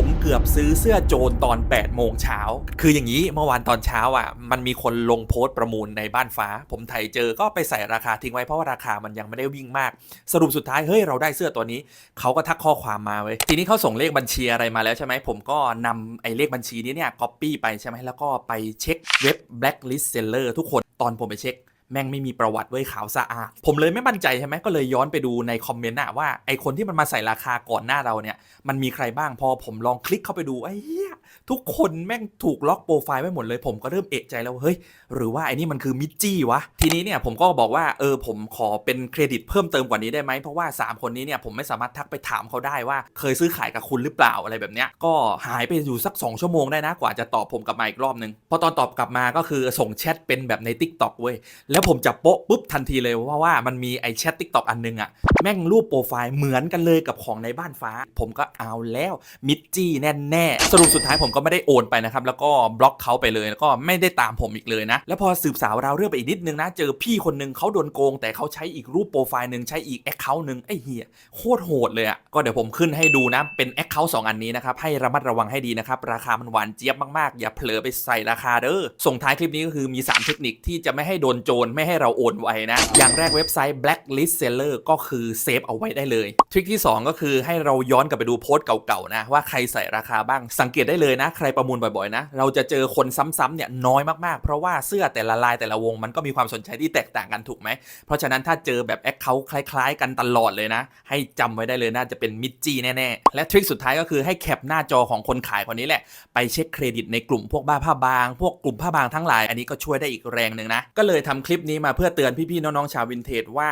ผมเกือบซื้อเสื้อโจรตอน8โมงเช้า คืออย่างนี้เมื่อวานตอนเช้าอะ มันมีคนลงโพสต์ประมูลในบ้านฟ้า ผมไถเจอก็ไปใส่ราคาทิ้งไว้เพราะว่าราคามันยังไม่ได้วิ่งมาก สรุปสุดท้ายเฮ้ยเราได้เสื้อตัวนี้ เขาก็ทักข้อความมาเว้ย ทีนี้เขาส่งเลขบัญชีอะไรมาแล้วใช่ไหม ผมก็นำไอ้เลขบัญชีนี้เนี่ยก๊อปปี้ไปใช่ไหมแล้วก็ไปเช็คเว็บ blacklist seller ทุกคนตอนผมไปเช็ค แม่งไม่มีประวัติเว้ขาวสะอาด ผมเลยไม่มั่นใจใช่ไหมก็เลยย้อนไปดูในคอมเมนต์อะว่าไอคนที่มันมาใส่ราคาก่อนหน้าเราเนี่ย มันมีใครบ้างพอผมลองคลิกเข้าไปดูไอ้เหี้ยทุกคนแม่งถูกล็อกโปรไฟล์ไว้หมดเลย ผมก็เริ่มเอะใจแล้วว่าเฮ้ย หรือว่าไอ้นี่มันคือมิจจี้วะ ทีนี้เนี่ยผมก็บอกว่าเออผมขอเป็นเครดิตเพิ่มเติมกว่านี้ได้ไหมเพราะว่า 3 คนนี้เนี่ยผมไม่สามารถทักไปถามเขาได้ว่า เคยซื้อขายกับคุณหรือเปล่าอะไรแบบเนี้ยก็หายไปอยู่สัก 2 ชั่วโมงได้นะกว่าจะตอบผมกลับมาอีกรอบนึงพอตอนตอบกลับมาก็คือส่งแชทเป็นแบบใน Tik t o อกเว้ยแล้วผมจะโป๊ะปุ๊บทันทีเลยว่าว่ามันมีไอแชท Tik t o อกอันนึงอะ แม่งรูปโปรไฟล์เหมือนกันเลยกับของในบ้านฟ้า ผมก็เอาแล้วมิจจี้แน่ๆสรุปสุดท้ายผมก็ไม่ได้โอนไปนะครับ แล้วก็บล็อกเขาไปเลยแล้วก็ไม่ได้ตามผมอีกเลยนะ แล้วพอสืบสาวราวเรื่องไปอีกนิดนึงนะ เจอพี่คนหนึงเขาโดนโกง แต่เขาใช้อีกรูปโปรไฟล์หนึ่งใช้อีกแอคเคาท์หนึ่งไอ้เหี้ยโคตรโหดเลยอะ่ะก็เดี๋ยวผมขึ้นให้ดูนะเป็นแอคเคาท์สองอันนี้นะครับให้ระมัดระวังให้ดีนะครับราคามันหวานเจี๊ยบมากๆ อย่าเผลอไปใส่ราคาเด้อส่งท้ายคลิปนี้ก็คือมี 3 เทคนิคที่จะไม่ให้โดนโจรไม่ให้เราโอนไวนะอย่างแรกเว็บไซต์ blacklist seller ก็คือเซฟเอาไว้ได้เลย ทริคที่ 2 ก็คือให้เราย้อนกลับไปดูโพสต์เก่าๆนะว่าใครใส่ราคาบ้างสังเกตได้เลยนะ ใครประมูลบ่อยๆนะ เราจะเจอคนซ้ำๆเนี่ยน้อยมากๆ เพราะว่าเสื้อแต่ละลายแต่ละวงมันก็มีความสนใจที่แตกต่างกันถูกไหม เพราะฉะนั้นถ้าเจอแบบแอคเคาท์คล้าย ๆ กันตลอดเลยนะ ให้จำไว้ได้เลยน่าจะเป็นมิจจี้แน่ๆ และทริคสุดท้ายก็คือให้แคปหน้าจอของคนขายคนนี้แหละ ไปเช็คเครดิตในกลุ่มพวกบ้าผ้าบาง พวกกลุ่มผ้าบางทั้งหลาย อันนี้ก็ช่วยได้อีกแรงหนึ่งนะ ก็เลยทำคลิปนี้มาเพื่อเตือนพี่ๆน้องๆชาววินเทจว่า